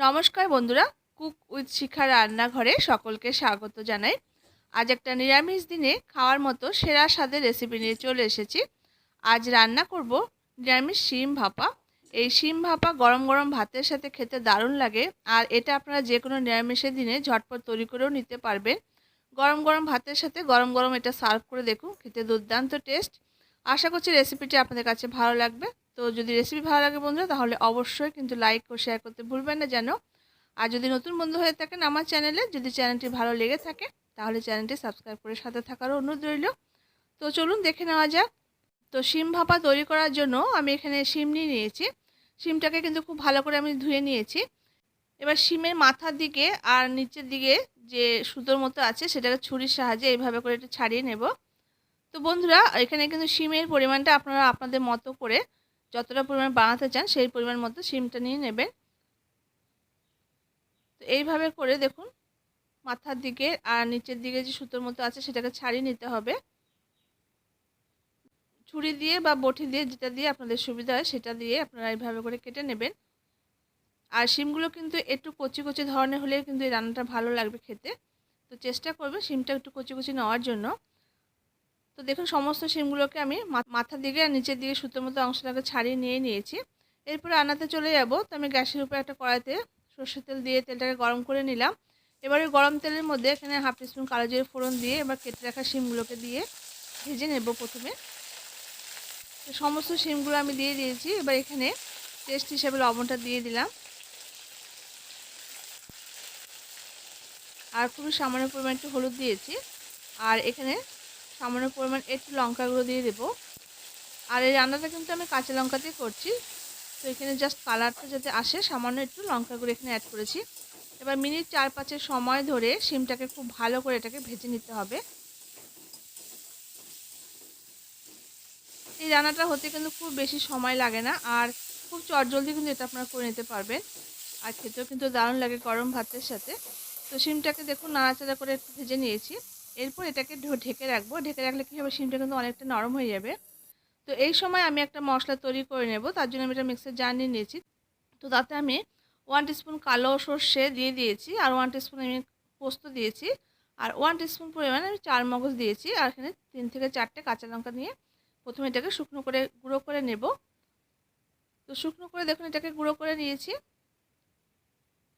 নমস্কার বন্ধুরা, cook with শিখা রান্নাঘরে সকলকে স্বাগত জানাই। আজ একটা নিরামিষ দিনে খাওয়ার মতো সেরা স্বাদের রেসিপি নিয়ে চলে এসেছি। আজ রান্না করব নিরামিষ শিম ভাপা। এই শিম ভাপা গরম গরম ভাতের সাথে খেতে দারুণ লাগে আর এটা আপনারা যে কোনো নিরামিষের দিনে ঝটপট তৈরি করেও নিতে পারবেন। গরম গরম ভাতের সাথে গরম গরম এটা সার্ভ করে দেখুন, খেতে দুর্দান্ত টেস্ট আশা করছি রেসিপিটি আপনাদের কাছে ভালো লাগবে। তো যদি রেসিপি ভালো লাগে বন্ধুরা, তাহলে অবশ্যই কিন্তু লাইক ও শেয়ার করতে ভুলবেন না যেন। আর যদি নতুন বন্ধু হয়ে থাকেন আমার চ্যানেলে যদি চ্যানেলটি ভালো লেগে থাকে, তাহলে চ্যানেলটি সাবস্ক্রাইব করে সাথে থাকারও অনুরোধ রইল। তো চলুন দেখে নেওয়া যাক। তো শিম ভাপা তৈরি করার জন্য আমি এখানে শিম নিয়ে নিয়েছি। শিমটাকে কিন্তু খুব ভালো করে আমি ধুয়ে নিয়েছি। এবার শিমের মাথার দিকে আর নিচের দিকে যে সুতোর মতো আছে, সেটাকে ছুরির সাহায্যে এইভাবে করে একটু ছাড়িয়ে নেব। তো বন্ধুরা, এখানে কিন্তু শিমের পরিমাণটা আপনারা আপনাদের মতো করে যতটা পরিমাণ বানাতে চান, সেই পরিমাণ মতো শিমটা নিয়ে নেবেন। তো এইভাবে করে দেখুন, মাথার দিকে আর নিচের দিকে যে সুতোর মতো আছে, সেটাকে ছাড়িয়ে নিতে হবে। ছুরি দিয়ে বা বটি দিয়ে যেটা দিয়ে আপনাদের সুবিধা হয়, সেটা দিয়ে আপনারা এইভাবে করে কেটে নেবেন। আর শিমগুলো কিন্তু একটু কচি কচি ধরনের হলে কিন্তু এই রান্নাটা ভালো লাগবে খেতে। তো চেষ্টা করবে শিমটা একটু কচি কচি নেওয়ার জন্য। তো দেখুন, সমস্ত শিমগুলোকে আমি মাথার দিকে আর নিচের দিকে সুতোর মতো অংশটাকে ছাড়িয়ে নিয়ে নিয়েছি। এরপরে আনাতে চলে যাব। তো আমি গ্যাসের উপরে একটা কড়াইতে সর্ষের তেল দিয়ে তেলটাকে গরম করে নিলাম। এবারে গরম তেলের মধ্যে এখানে হাফ টিস্পুন কালো জিরে ফোড়ন দিয়ে এবার কেটে রাখা শিমগুলোকে দিয়ে ভেজে নেব প্রথমে। তো সমস্ত শিমগুলো আমি দিয়ে দিয়েছি। এবার এখানে টেস্ট হিসেবে লবণটা দিয়ে দিলাম। আর খুবই সামান্য পরিমাণ একটু হলুদ দিয়েছি। আর এখানে সামান্য পরিমাণ একটু লঙ্কা গুঁড়ো দিয়ে দেবো। আর এই রান্নাটা কিন্তু আমি কাঁচা লঙ্কা দিয়ে করছি। তো এখানে জাস্ট কালারটা যাতে আসে, সামান্য একটু লঙ্কা গুঁড়ো এখানে অ্যাড করেছি। এবার মিনিট চার পাঁচের সময় ধরে শিমটাকে খুব ভালো করে এটাকে ভেজে নিতে হবে। এই রান্নাটা হতে কিন্তু খুব বেশি সময় লাগে না, আর খুব চটজলদি কিন্তু এটা আপনারা করে নিতে পারবেন। আর খেতেও কিন্তু দারুণ লাগে গরম ভাতের সাথে। তো শিমটাকে দেখুন, নাড়াচাড়া করে একটু ভেজে নিয়েছি। এরপর এটাকে ঢেকে রাখব। ঢেকে রাখলে কী হবে? শিমটা কিন্তু অনেকটা নরম হয়ে যাবে। তো এই সময় আমি একটা মশলা তৈরি করে নেব। তার জন্য আমি এটা মিক্সার জার নিয়ে নিয়েছি। তো তাতে আমি ওয়ান টিস্পুন কালো সর্ষে দিয়ে দিয়েছি আর ওয়ান টিস্পুন আমি পোস্ত দিয়েছি। আর ওয়ান টিস্পুন পরিমাণে আমি চার মগজ দিয়েছি। আর এখানে তিন থেকে চারটে কাঁচা লঙ্কা নিয়ে প্রথমে এটাকে শুকনো করে গুঁড়ো করে নেব। তো শুকনো করে দেখুন, এটাকে গুঁড়ো করে নিয়েছি।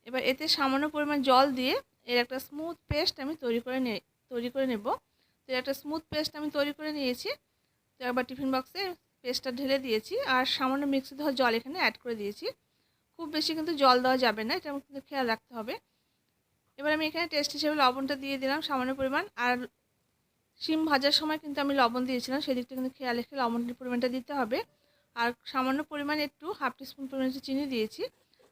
এবার এতে সামান্য পরিমাণ জল দিয়ে এর একটা স্মুথ পেস্ট আমি তৈরি করে নিয়ে তৈরি করে নেব। তো একটা স্মুথ পেস্ট আমি তৈরি করে নিয়েছি। তো একবার টিফিন বক্সে পেস্টটা ঢেলে দিয়েছি। আর সামান্য মিক্সি দেওয়া জল এখানে অ্যাড করে দিয়েছি। খুব বেশি কিন্তু জল দেওয়া যাবে না, এটা কিন্তু খেয়াল রাখতে হবে। এবার আমি এখানে টেস্ট হিসেবে লবণটা দিয়ে দিলাম সামান্য পরিমাণ। আর শিম ভাজার সময় কিন্তু আমি লবণ দিয়েছিলাম, সেদিকটা কিন্তু খেয়াল রেখে লবণের পরিমাণটা দিতে হবে। আর সামান্য পরিমাণ একটু হাফ টিস্পুন পরিমাণ চিনি দিয়েছি।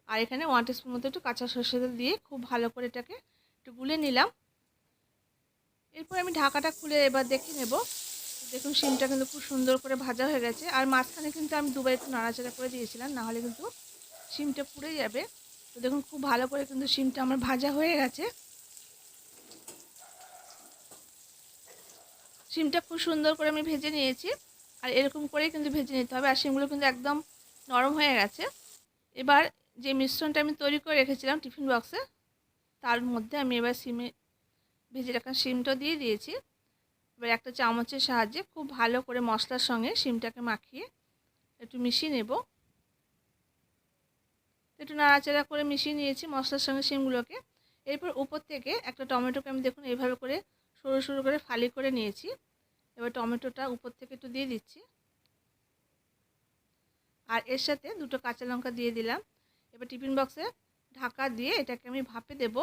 আর এখানে ওয়ান টিস্পুন মতো একটু কাঁচা সর্ষে দিয়ে খুব ভালো করে এটাকে একটু গুলে নিলাম। এরপর আমি ঢাকাটা খুলে এবার দেখে নেব। দেখুন শিমটা কিন্তু খুব সুন্দর করে ভাজা হয়ে গেছে। আর মাঝখানে কিন্তু আমি দুবার একটু নাড়াচাড়া করে দিয়েছিলাম নাহলে কিন্তু শিমটা পুড়ে যাবে। তো দেখুন, খুব ভালো করে কিন্তু শিমটা আমার ভাজা হয়ে গেছে। শিমটা খুব সুন্দর করে আমি ভেজে নিয়েছি। আর এরকম করেই কিন্তু ভেজে নিতে হবে। আর শিমগুলো কিন্তু একদম নরম হয়ে গেছে। এবার যে মিশ্রণটা আমি তৈরি করে রেখেছিলাম টিফিন বক্সে, তার মধ্যে আমি এবার সিমে ভেজে রাখা শিমটা দিয়ে দিয়েছি। এবার একটা চামচের সাহায্যে খুব ভালো করে মশলার সঙ্গে শিমটাকে মাখিয়ে একটু মিশিয়ে নেব। একটু নাড়াচাড়া করে মিশিয়ে নিয়েছি মশলার সঙ্গে শিমগুলোকে। এরপর উপর থেকে একটা টমেটোকে আমি দেখুন এইভাবে করে সরু সরু করে ফালি করে নিয়েছি। এবার টমেটোটা উপর থেকে একটু দিয়ে দিচ্ছি। আর এর সাথে দুটো কাঁচা লঙ্কা দিয়ে দিলাম। এবার টিফিন বক্সে ঢাকা দিয়ে এটাকে আমি ভাপে দেব।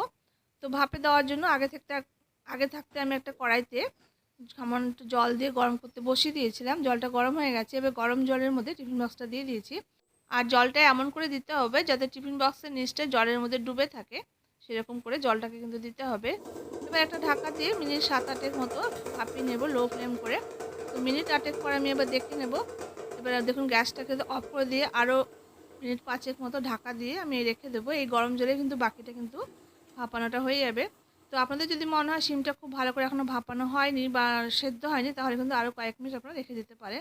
তো ভাপে দেওয়ার জন্য আগে থাকতে আগে থাকতে আমি একটা কড়াইতে সামান্য জল দিয়ে গরম করতে বসিয়ে দিয়েছিলাম। জলটা গরম হয়ে গেছে। এবার গরম জলের মধ্যে টিফিন বক্সটা দিয়ে দিয়েছি। আর জলটা এমন করে দিতে হবে যাতে টিফিন বক্সের নিচটা জলের মধ্যে ডুবে থাকে। সেরকম করে জলটাকে কিন্তু দিতে হবে। এবার একটা ঢাকা দিয়ে মিনিট সাত আটের মতো ভাপিয়ে নেব লো ফ্লেম করে। তো মিনিট আটেক পর আমি এবার দেখে নেব। এবার দেখুন গ্যাসটাকে অফ করে দিয়ে আরও মিনিট পাঁচেক মতো ঢাকা দিয়ে আমি রেখে দেবো। এই গরম জলে কিন্তু বাকিটা কিন্তু ভাপানোটা হয়ে যাবে। তো আপনাদের যদি মনে হয় শিমটা খুব ভালো করে এখনও ভাপানো হয়নি বা সেদ্ধ হয়নি, তাহলে কিন্তু আরও কয়েক মিনিট আপনারা রেখে দিতে পারে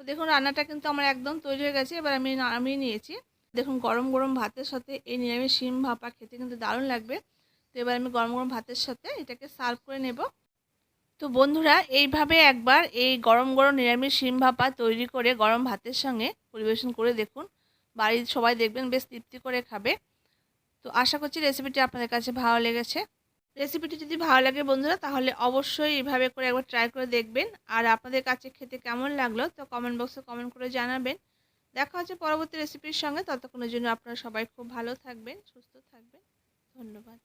তো দেখুন, রান্নাটা কিন্তু আমার একদম তৈরি হয়ে গেছে। এবার আমি নামিয়ে নিয়েছি। দেখুন, গরম গরম ভাতের সাথে এই নিরামিষ শিম ভাপা খেতে কিন্তু দারুণ লাগবে। তো এবার আমি গরম গরম ভাতের সাথে এটাকে সার্ভ করে নেব। তো বন্ধুরা, এইভাবে একবার এই গরম গরম নিরামিষ শিম ভাপা তৈরি করে গরম ভাতের সঙ্গে পরিবেশন করে দেখুন। বাড়ির সবাই দেখবেন, বেশ তৃপ্তি করে খাবে। তো আশা করছি রেসিপিটি আপনাদের কাছে ভালো লেগেছে। রেসিপিটি যদি ভালো লাগে বন্ধুরা, তাহলে অবশ্যই এভাবে করে একবার ট্রাই করে দেখবেন। আর আপনাদের কাছে খেতে কেমন লাগল, তো কমেন্ট বক্সে কমেন্ট করে জানাবেন। দেখা হচ্ছে পরবর্তী রেসিপির সঙ্গে। ততক্ষণের জন্য আপনারা সবাই খুব ভালো থাকবেন, সুস্থ থাকবেন। ধন্যবাদ।